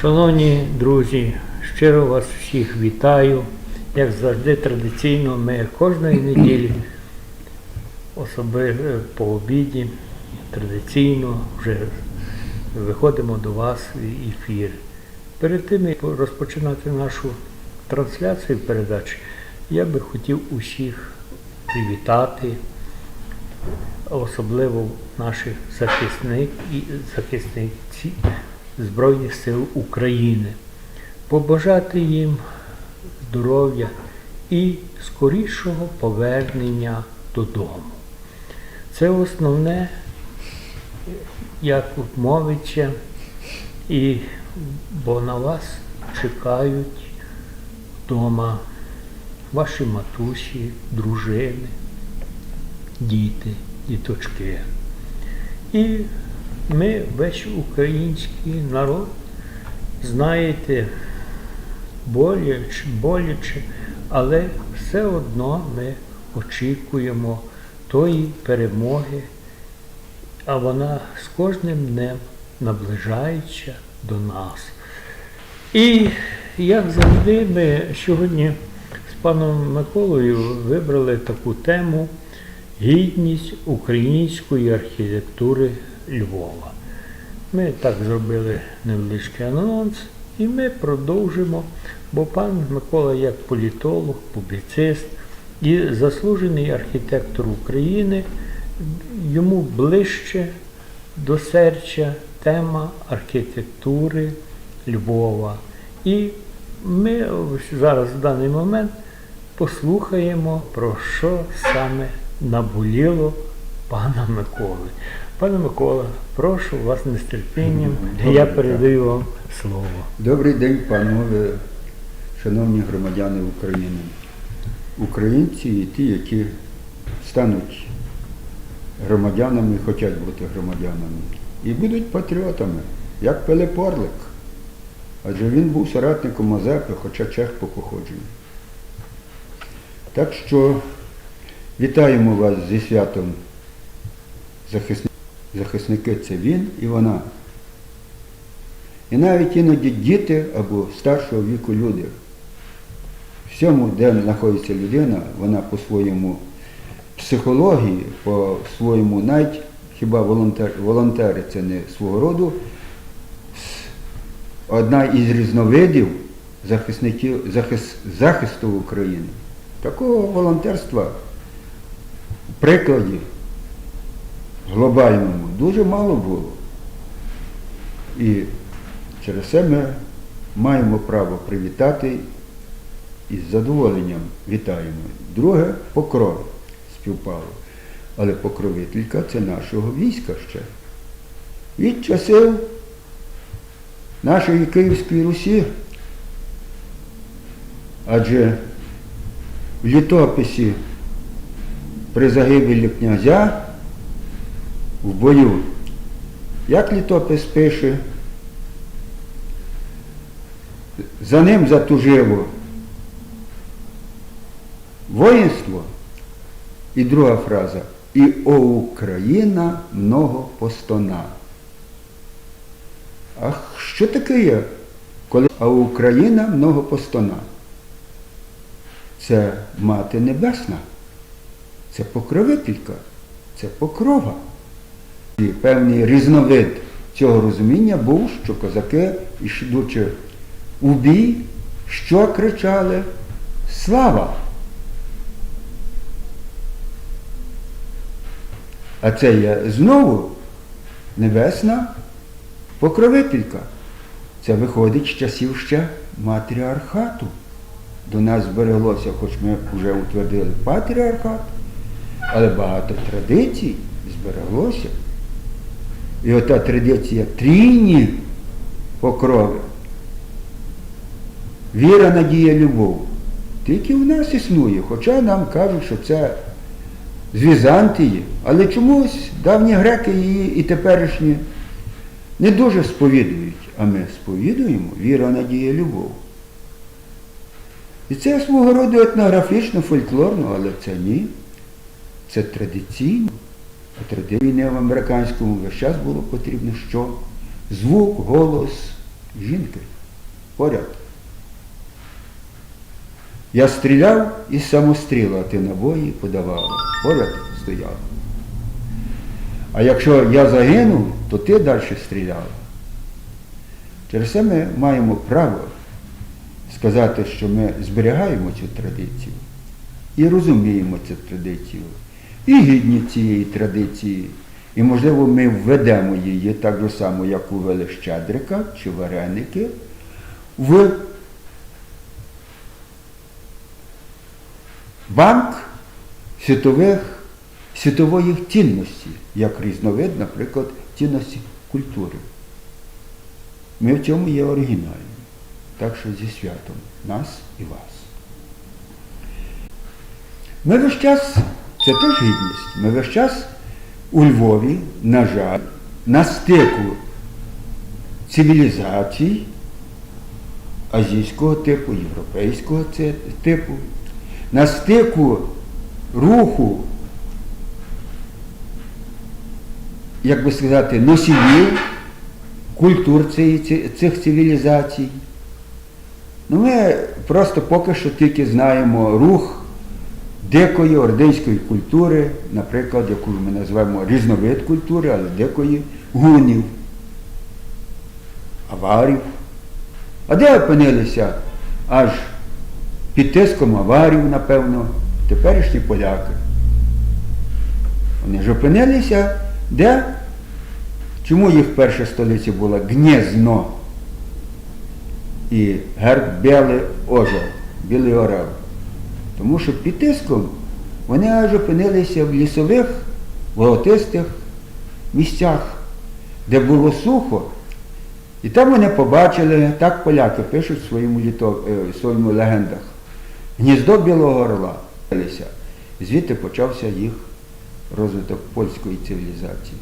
Шановні друзі, щиро вас всіх вітаю. Як завжди, традиційно ми кожної неділі, особливо по обіді, традиційно вже виходимо до вас в ефір. Перед тим, як розпочинати нашу трансляцію передач, я би хотів усіх привітати, особливо наших захисник і захисниці Збройних сил України, побажати їм здоров'я і скорішого повернення додому. Це основне, як мовиться, і бо на вас чекають вдома ваші матусі, дружини, діти, діточки. І ми, весь український народ, знаєте, боляче, боляче, але все одно ми очікуємо тої перемоги, а вона з кожним днем наближається до нас. І як завжди, ми сьогодні з паном Миколою вибрали таку тему гідність української архітектури Львова. Ми так зробили невеличкий анонс, і ми продовжимо, бо пан Микола як політолог, публіцист і заслужений архітектор України, йому ближче до серця тема архітектури Львова. І ми зараз в даний момент послухаємо, про що саме наболіло пана Миколи. Пане Микола, прошу вас з нетерпінням, я передаю вам слово. Добрий день, панове, шановні громадяни України. Українці і ті, які стануть громадянами, хочуть бути громадянами. І будуть патріотами, як Пилип Орлик. Адже він був соратником Мазепи, хоча чех по походженню. Так що вітаємо вас зі святом захисників. Захисники це він і вона. І навіть іноді діти або старшого віку люди. Всьому, де знаходиться людина, вона по своєму психології, по своєму навіть хіба волонтер, волонтери це не свого роду, одна із різновидів захисників, захис, захисту України. Такого волонтерства в прикладі глобальному дуже мало було. І через це ми маємо право привітати і з задоволенням вітаємо. Друге покров співпало. Але покровителька це нашого війська ще. Від часів нашої Київської Русі. Адже в літописі при загибелі князя в бою. Як літопис пише, за ним затужило воїнство. І друга фраза. І о Україна много постона. А що таке є, коли а Україна много постона? Це мати небесна, це покровителька, це покрова. І певний різновид цього розуміння був, що козаки, йдучи у бій, що кричали Слава! А це є знову небесна покровителька. Це виходить з часів ще матріархату. До нас збереглося, хоч ми вже утвердили патріархат, але багато традицій збереглося. І ота традиція трійні покрови. Віра, надія, любов. Тільки в нас існує, хоча нам кажуть, що це з Візантії. Але чомусь давні греки її і теперішні не дуже сповідують, а ми сповідуємо віра, надія, любов. І це свого роду етнографічно, фольклорно, але це ні. Це традиційно. А традиційне в американському весь час було потрібно що? Звук, голос, жінки поряд. Я стріляв із самостріла, ти набої подавала. Поряд стояла. А якщо я загинув, то ти далі стріляла. Через це ми маємо право сказати, що ми зберігаємо цю традицію і розуміємо цю традицію, і гідні цієї традиції. І, можливо, ми введемо її так же само, як увели Щедрика чи вареники, в банк світових, світової цінності, як різновид, наприклад, цінності культури. Ми в цьому є оригінальні. Так що зі святом нас і вас. Ми весь час, це теж гідність, ми весь час у Львові, на жаль, на стику цивілізацій азійського типу, європейського типу, на стику руху, як би сказати, носіїв культур цих цивілізацій. Ну, ми просто поки що тільки знаємо рух дикої ординської культури, наприклад, яку ми називаємо різновид культури, але дикої гунів, аварів. А де опинилися аж під тиском аварів, напевно, теперішні поляки. Вони ж опинилися де? Чому їх перша столиця була Гнєзно і герб Білий Ожел, Білий Орел? Тому що під тиском вони аж опинилися в лісових, волотистих місцях, де було сухо. І там вони побачили, так поляки пишуть в своєму, літо, е, в своєму легендах, гніздо Білого Орла. Звідти почався їх розвиток польської цивілізації.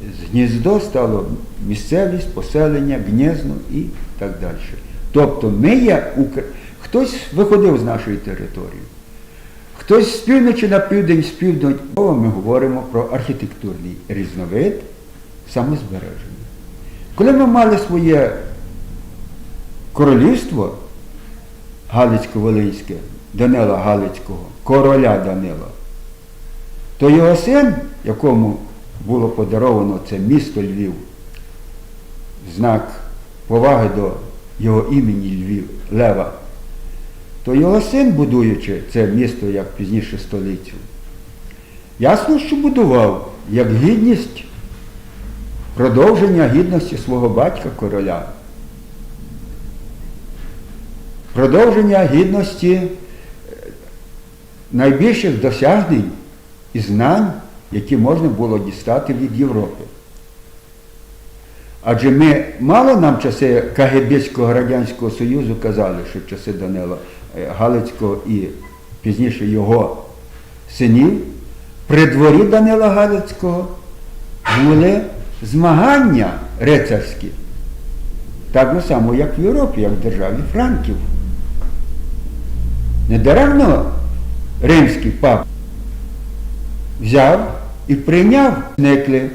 З гніздо стало місцевість, поселення, гнєзно і так далі. Тобто ми є Укра... хтось виходив з нашої території, хтось з півночі на південь, з південь. Ми говоримо про архітектурний різновид самозбереження. Коли ми мали своє королівство Галицько-Волинське, Данила Галицького, короля Данила, то його син, якому було подаровано це місто Львів, знак поваги до його імені Львів, Лева, то його син, будуючи це місто як пізніше столицю, ясно, що будував як гідність продовження гідності свого батька короля, продовження гідності е, найбільших досягнень і знань, які можна було дістати від Європи. Адже ми мало нам часи КГБського Радянського Союзу казали, що часи Данила Галицького і пізніше його синів, при дворі Данила Галицького були змагання рицарські. Так само, як в Європі, як в державі Франків. Недаремно римський пап взяв і прийняв зникли.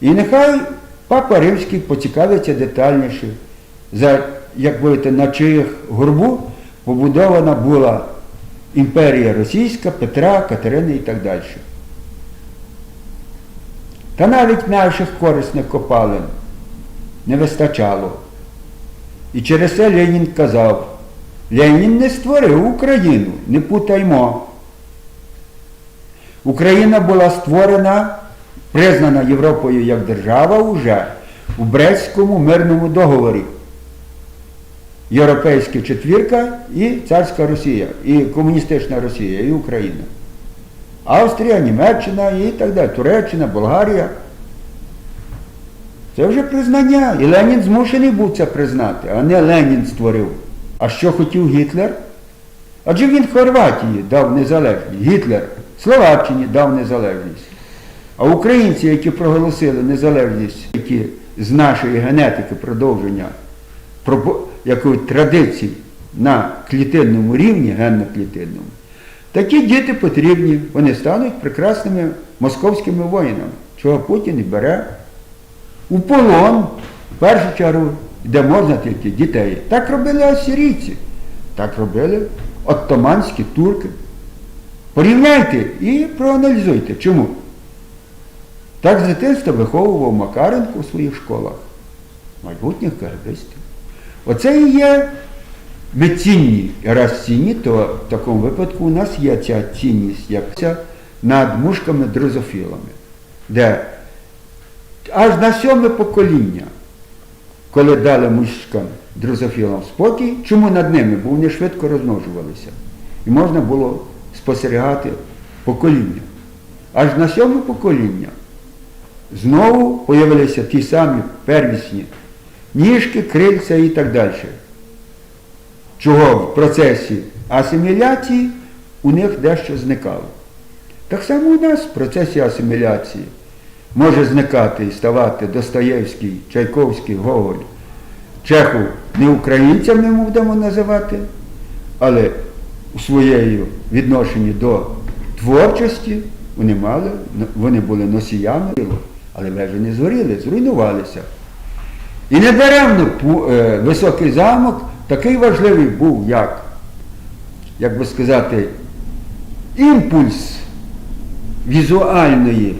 І нехай папа римський поцікавиться детальніше, за, як будете, на чиїх горбу побудована була імперія Російська, Петра, Катерини і так далі. Та навіть наших корисних копалин не вистачало. І через це Ленін казав, Ленін не створив Україну, не путаймо. Україна була створена, признана Європою як держава уже у Брестському мирному договорі. Європейська четвірка і царська Росія, і комуністична Росія, і Україна. Австрія, Німеччина і так далі, Туреччина, Болгарія. Це вже признання. І Ленін змушений був це признати, а не Ленін створив. А що хотів Гітлер? Адже він Хорватії дав незалежність. Гітлер Словаччині дав незалежність. А українці, які проголосили незалежність, які з нашої генетики продовження якої традицій на клітинному рівні, генно-клітинному, такі діти потрібні, вони стануть прекрасними московськими воїнами, чого Путін і бере у полон в першу чергу, де можна тільки дітей. Так робили асирійці, так робили оттоманські турки. Порівняйте і проаналізуйте. Чому? Так з дитинства виховував Макаренко у своїх школах, майбутніх карбистів. Оце і є ми цінні. Раз цінні, то в такому випадку у нас є ця цінність, як ця над мушками дрозофілами, де аж на сьоме покоління, коли дали мушкам дрозофілам спокій, чому над ними? Бо вони швидко розмножувалися. І можна було спостерігати покоління. Аж на сьоме покоління знову появилися ті самі первісні ніжки, крильця і так далі. Чого в процесі асиміляції у них дещо зникало. Так само у нас в процесі асиміляції може зникати і ставати Достоєвський, Чайковський, Гоголь, Чехов не українцям ми будемо називати, але у своєю відношенні до творчості вони мали, вони були носіями, але вежі не згоріли, зруйнувалися. І недаремно е, високий замок такий важливий був, як, як би сказати, імпульс візуальної